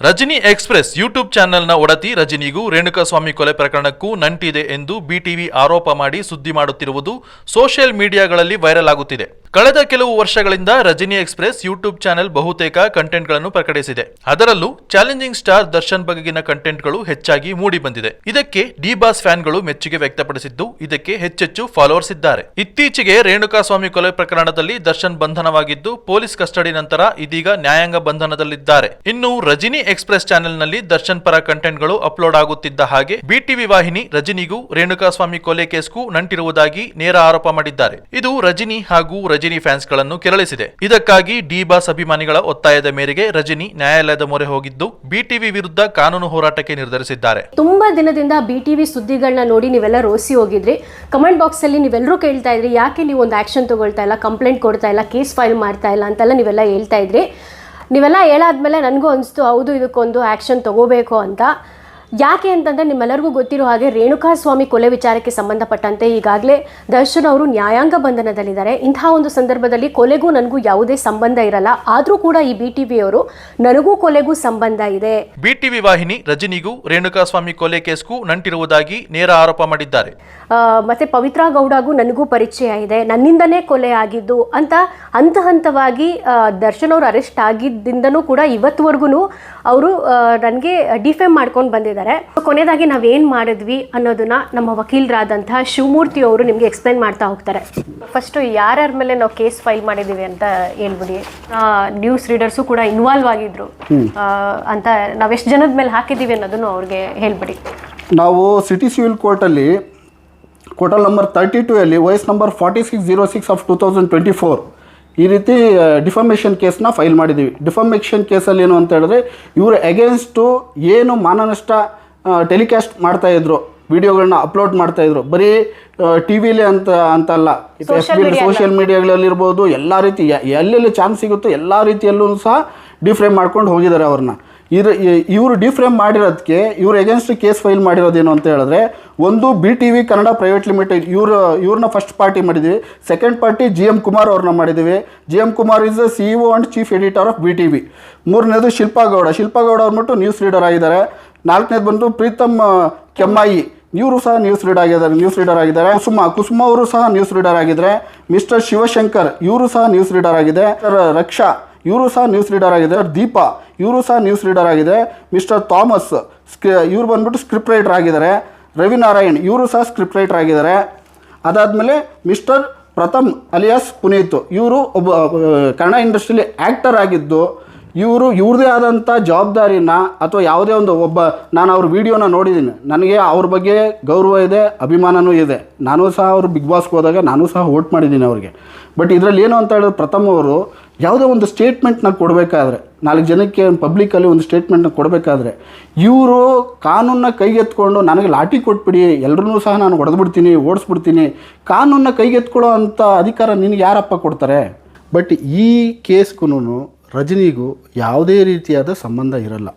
Rajani express YouTube ಚಾನೆಲ್ನ ಒಡತಿ ರಜನಿಗೂ ರೇಣುಕಾಸ್ವಾಮಿ ಕೊಲೆ ಪ್ರಕರಣಕ್ಕೂ ನಂಟಿದೆ ಎಂದು ಬಿಟಿವಿ ಆರೋಪ ಮಾಡಿ ಸುದ್ದಿ ಮಾಡುತ್ತಿರುವುದು ಸೋಷಿಯಲ್ ಮೀಡಿಯಾಗಳಲ್ಲಿ ವೈರಲ್ ಆಗುತ್ತಿದೆ. ಕಳೆದ ಕೆಲವು ವರ್ಷಗಳಿಂದ ರಜನಿ ಎಕ್ಸ್ಪ್ರೆಸ್ ಯೂಟ್ಯೂಬ್ ಚಾನೆಲ್ ಬಹುತೇಕ ಕಂಟೆಂಟ್ಗಳನ್ನು ಪ್ರಕಟಿಸಿದೆ. ಅದರಲ್ಲೂ ಚಾಲೆಂಜಿಂಗ್ ಸ್ಟಾರ್ ದರ್ಶನ್ ಬಗೆಗಿನ ಕಂಟೆಂಟ್ಗಳು ಹೆಚ್ಚಾಗಿ ಮೂಡಿ ಬಂದಿದೆ. ಇದಕ್ಕೆ ಡಿ ಬಾಸ್ ಫ್ಯಾನ್ಗಳು ಮೆಚ್ಚುಗೆ ವ್ಯಕ್ತಪಡಿಸಿದ್ದು, ಇದಕ್ಕೆ ಹೆಚ್ಚೆಚ್ಚು ಫಾಲೋವರ್ಸ್ ಇದ್ದಾರೆ. ಇತ್ತೀಚೆಗೆ ರೇಣುಕಾಸ್ವಾಮಿ ಕೊಲೆ ಪ್ರಕರಣದಲ್ಲಿ ದರ್ಶನ್ ಬಂಧನವಾಗಿದ್ದು, ಪೊಲೀಸ್ ಕಸ್ಟಡಿ ನಂತರ ಇದೀಗ ನ್ಯಾಯಾಂಗ ಬಂಧನದಲ್ಲಿದ್ದಾರೆ. ಇನ್ನು ರಜನಿ ಎಕ್ಸ್ಪ್ರೆಸ್ ಚಾನೆಲ್ನಲ್ಲಿ ದರ್ಶನ್ ಪರ ಕಂಟೆಂಟ್ಗಳು ಅಪ್ಲೋಡ್ ಆಗುತ್ತಿದ್ದ ಹಾಗೆ ಬಿಟಿವಿ ವಾಹಿನಿ ರಜನಿಗೂ ರೇಣುಕಾಸ್ವಾಮಿ ಕೊಲೆ ಕೇಸ್ಗೂ ನಂಟಿರುವುದಾಗಿ ನೇರ ಆರೋಪ ಮಾಡಿದ್ದಾರೆ. ಇದು ರಜನಿ ಹಾಗೂ ರಜನಿ ಫ್ಯಾನ್ಸ್ಗಳನ್ನು ಕೆರಳಿಸಿದೆ. ಇದಕ್ಕಾಗಿ ಡಿ ಬಾಸ್ ಅಭಿಮಾನಿಗಳ ಒತ್ತಾಯದ ಮೇರೆಗೆ ರಜನಿ ನ್ಯಾಯಾಲಯದ ಮೊರೆ ಹೋಗಿದ್ದು, ಬಿಟಿವಿ ವಿರುದ್ಧ ಕಾನೂನು ಹೋರಾಟಕ್ಕೆ ನಿರ್ಧರಿಸಿದ್ದಾರೆ. ತುಂಬಾ ದಿನದಿಂದ ಬಿಟಿವಿ ಸುದ್ದಿಗಳನ್ನ ನೋಡಿ ನೀವೆಲ್ಲ ರೋಸಿ ಹೋಗಿದ್ರಿ. ಕಮೆಂಟ್ ಬಾಕ್ಸಲ್ಲಿ ನೀವೆಲ್ಲರೂ ಕೇಳ್ತಾ ಇದ್ರಿ. ಯಾಕೆ ನೀವು ಒಂದು ಆಕ್ಷನ್ ತಗೊಳ್ತಾ ಇಲ್ಲ, ಕಂಪ್ಲೇಂಟ್ ಕೊಡ್ತಾ ಇಲ್ಲ, ಕೇಸ್ ಫೈಲ್ ಮಾಡ್ತಾ ಇಲ್ಲ ಅಂತೆಲ್ಲ ನೀವೆಲ್ಲ ಹೇಳ್ತಾ ಇದ್ರಿ. ನೀವೆಲ್ಲ ಹೇಳಾದ್ಮೇಲೆ ನನಗೂ ಅನಿಸ್ತು, ಹೌದು ಇದಕ್ಕೊಂದು ಆ್ಯಕ್ಷನ್ ತಗೋಬೇಕು ಅಂತ. ಯಾಕೆ ಅಂತಂದರೆ ನಿಮ್ಮೆಲ್ಲರಿಗೂ ಗೊತ್ತಿರೋ ಹಾಗೆ ರೇಣುಕಾ ಸ್ವಾಮಿ ಕೊಲೆ ವಿಚಾರಕ್ಕೆ ಸಂಬಂಧಪಟ್ಟಂತೆ ಈಗಾಗಲೇ ದರ್ಶನ್ ಅವರು ನ್ಯಾಯಾಂಗ ಬಂಧನದಲ್ಲಿದ್ದಾರೆ. ಇಂತಹ ಒಂದು ಸಂದರ್ಭದಲ್ಲಿ ಕೊಲೆಗೂ ನನಗೂ ಯಾವುದೇ ಸಂಬಂಧ ಇರಲ್ಲ. ಆದರೂ ಕೂಡ ಈ ಬಿ ಅವರು ನನಗೂ ಕೊಲೆಗೂ ಸಂಬಂಧ ಇದೆ. ಬಿಟಿವಿ ವಾಹಿನಿ ರಜನಿಗೂ ರೇಣುಕಾ ಸ್ವಾಮಿ ಕೊಲೆ ಕೇಸ್ಗೂ ನಂಟಿರುವುದಾಗಿ ನೇರ ಆರೋಪ ಮಾಡಿದ್ದಾರೆ. ಮತ್ತೆ ಪವಿತ್ರ ಗೌಡಗೂ ನನಗೂ ಪರಿಚಯ ಇದೆ. ನನ್ನಿಂದನೇ ಕೊಲೆ ಆಗಿದ್ದು ಅಂತ ಹಂತ ಹಂತವಾಗಿ ದರ್ಶನ್ ಅವರು ಅರೆಸ್ಟ್ ಆಗಿದ್ದಿಂದನೂ ಕೂಡ ಇವತ್ತುವರೆಗೂ ಅವರು ನನಗೆ ಡಿಫೆಮ್ ಮಾಡ್ಕೊಂಡು ಬಂದಿದ್ದಾರೆ. ಕೊನೆಯದಾಗಿ ನಾವೇನು ಮಾಡಿದ್ವಿ ಅನ್ನೋದನ್ನ ನಮ್ಮ ವಕೀಲರಾದಂತಹ ಶಿವಮೂರ್ತಿ ಅವರು ನಿಮಗೆ ಎಕ್ಸ್ಪ್ಲೈನ್ ಮಾಡ್ತಾ ಹೋಗ್ತಾರೆ. ಫಸ್ಟು ಯಾರ್ಯಾರ ಮೇಲೆ ನಾವು ಕೇಸ್ ಫೈಲ್ ಮಾಡಿದ್ದೀವಿ ಅಂತ ಹೇಳ್ಬಿಡಿ. ನ್ಯೂಸ್ ರೀಡರ್ಸು ಕೂಡ ಇನ್ವಾಲ್ವ್ ಆಗಿದ್ರು. ಅಂತ ಅಂತ ಎಷ್ಟು ಜನದ ಮೇಲೆ ಹಾಕಿದ್ದೀವಿ ಅನ್ನೋದನ್ನು ಅವ್ರಿಗೆ ಹೇಳ್ಬಿಡಿ. ನಾವು ಸಿಟಿ ಸಿವಿಲ್ ಕೋರ್ಟಲ್ಲಿ ಕೋರ್ಟಲ್ ನಂಬರ್ ತರ್ಟಿ ಟೂ ಅಲ್ಲಿ ವಯಸ್ number forty six zero six of two thousand twenty four ಈ ರೀತಿ ಡಿಫಮೇಷನ್ ಕೇಸ್ನ ಫೈಲ್ ಮಾಡಿದ್ದೀವಿ. ಡಿಫಮೇಷನ್ ಕೇಸಲ್ಲಿ ಏನು ಅಂತ ಹೇಳಿದ್ರೆ ಇವರು ಎಗೇನ್ಸ್ಟು ಏನು ಮಾನನಷ್ಟ ಟೆಲಿಕಾಸ್ಟ್ ಮಾಡ್ತಾಯಿದ್ರು ವಿಡಿಯೋಗಳನ್ನ ಅಪ್ಲೋಡ್ ಮಾಡ್ತಾಯಿದ್ರು ಬರೀ ಟಿ ವಿಲಿ ಅಂತ ಅಂತಲ್ಲ. ಸೋಷಿಯಲ್ ಮೀಡಿಯಾಗಳಲ್ಲಿರ್ಬೋದು ಎಲ್ಲ ರೀತಿ ಎಲ್ಲೆಲ್ಲಿ ಚಾನ್ಸ್ ಸಿಗುತ್ತೋ ಎಲ್ಲ ರೀತಿಯಲ್ಲೂ ಸಹ ಡಿಫ್ರೇಮ್ ಮಾಡ್ಕೊಂಡು ಹೋಗಿದ್ದಾರೆ ಅವ್ರನ್ನ. ಇದ್ರ ಇವರು ಡಿಫ್ರೇಮ್ ಮಾಡಿರೋದಕ್ಕೆ ಇವ್ರ ಎಗೇನ್ಸ್ಟ್ ಕೇಸ್ ಫೈಲ್ ಮಾಡಿರೋದೇನು ಅಂತ ಹೇಳಿದ್ರೆ, ಒಂದು B T V Kannada private limited ಇವರು, ಇವ್ರನ್ನ ಫಸ್ಟ್ ಪಾರ್ಟಿ ಮಾಡಿದ್ವಿ second party G M Kumar ಅವ್ರನ್ನ ಮಾಡಿದ್ವಿ G M Kumar is C E and chief editor of B T V ಮೂರನೇದು ಶಿಲ್ಪಾ ಗೌಡ. ಶಿಲ್ಪಾ ಗೌಡ ಅವ್ರನ್ಬಿಟ್ಟು ನ್ಯೂಸ್ ರೀಡರ್ ಆಗಿದ್ದಾರೆ. ನಾಲ್ಕನೇದು ಬಂದು ಪ್ರೀತಮ್ ಕೆಮ್ಮಾಯಿ. ಇವರು ಸಹ ನ್ಯೂಸ್ ರೀಡ್ ಆಗಿದ್ದಾರೆ ನ್ಯೂಸ್ ರೀಡರ್ ಆಗಿದ್ದಾರೆ. ಕುಸುಮ ಕುಸುಮ ಅವರು ಸಹ ನ್ಯೂಸ್ ರೀಡರ್ ಆಗಿದ್ದಾರೆ. ಮಿಸ್ಟರ್ ಶಿವಶಂಕರ್, ಇವರು ಸಹ ನ್ಯೂಸ್ ರೀಡರ್ ಆಗಿದೆ. ರಕ್ಷಾ ಇವರು ಸಹ ನ್ಯೂಸ್ ರೀಡರ್ ಆಗಿದೆ, ದೀಪ, ಇವರು ಸಹ ನ್ಯೂಸ್ ರೀಡರ್ ಆಗಿದೆ ಮಿಸ್ಟರ್ ಥಾಮಸ್ ಸ್ಕ್ರಿ, ಇವ್ರು ಬಂದ್ಬಿಟ್ಟು ಸ್ಕ್ರಿಪ್ಟ್ ರೈಟರ್ ಆಗಿದ್ದಾರೆ, ರವಿನಾರಾಯಣ್, ಇವರು ಸಹ ಸ್ಕ್ರಿಪ್ಟ್ ರೈಟರ್ ಆಗಿದ್ದಾರೆ. ಅದಾದಮೇಲೆ ಮಿಸ್ಟರ್ ಪ್ರಥಮ್ ಅಲಿಯಾಸ್ ಪುನೀತ್, ಇವರು ಒಬ್ಬ ಕನ್ನಡ ಇಂಡಸ್ಟ್ರಿಯಲ್ಲಿ ಆ್ಯಕ್ಟರ್ ಆಗಿದ್ದು ಇವರು ಇವ್ರದೇ ಆದಂಥ ಜವಾಬ್ದಾರಿನ ಅಥವಾ ಯಾವುದೇ ಒಂದು ಒಬ್ಬ ನಾನು ಅವ್ರ ವಿಡಿಯೋನ ನೋಡಿದ್ದೀನಿ. ನನಗೆ ಅವ್ರ ಬಗ್ಗೆ ಗೌರವ ಇದೆ ಅಭಿಮಾನವೂ ಇದೆ. ನಾನು ಸಹ ಅವರು ಬಿಗ್ ಬಾಸ್ಗೆ ಹೋದಾಗ ನಾನು ಸಹ ವೋಟ್ ಮಾಡಿದ್ದೀನಿ ಅವ್ರಿಗೆ. ಬಟ್ ಇದರಲ್ಲಿ ಏನು ಅಂತ ಹೇಳಿದ್ರೆ ಪ್ರಥಮ ಅವರು ಯಾವುದೋ ಒಂದು ಸ್ಟೇಟ್ಮೆಂಟ್ನ ಕೊಡಬೇಕಾದ್ರೆ, ನಾಲ್ಕು ಜನಕ್ಕೆ ಪಬ್ಲಿಕಲ್ಲಿ ಒಂದು ಸ್ಟೇಟ್ಮೆಂಟ್ನ ಕೊಡಬೇಕಾದ್ರೆ, ಇವರು ಕಾನೂನನ್ನ ಕೈಗೆತ್ಕೊಂಡು ನನಗೆ ಲಾಠಿ ಕೊಟ್ಬಿಡಿ ಎಲ್ಲರೂ ಸಹ ನಾನು ಹೊಡೆದ್ಬಿಡ್ತೀನಿ, ಓಡಿಸ್ಬಿಡ್ತೀನಿ, ಕಾನೂನನ್ನ ಕೈಗೆತ್ಕೊಳ್ಳೋ ಅಂಥ ಅಧಿಕಾರ ನಿನಗೆ ಯಾರಪ್ಪ ಕೊಡ್ತಾರೆ? ಬಟ್ ಈ ಕೇಸ್ಗೂ ರಜನಿಗೂ ಯಾವುದೇ ರೀತಿಯಾದ ಸಂಬಂಧ ಇರಲ್ಲ.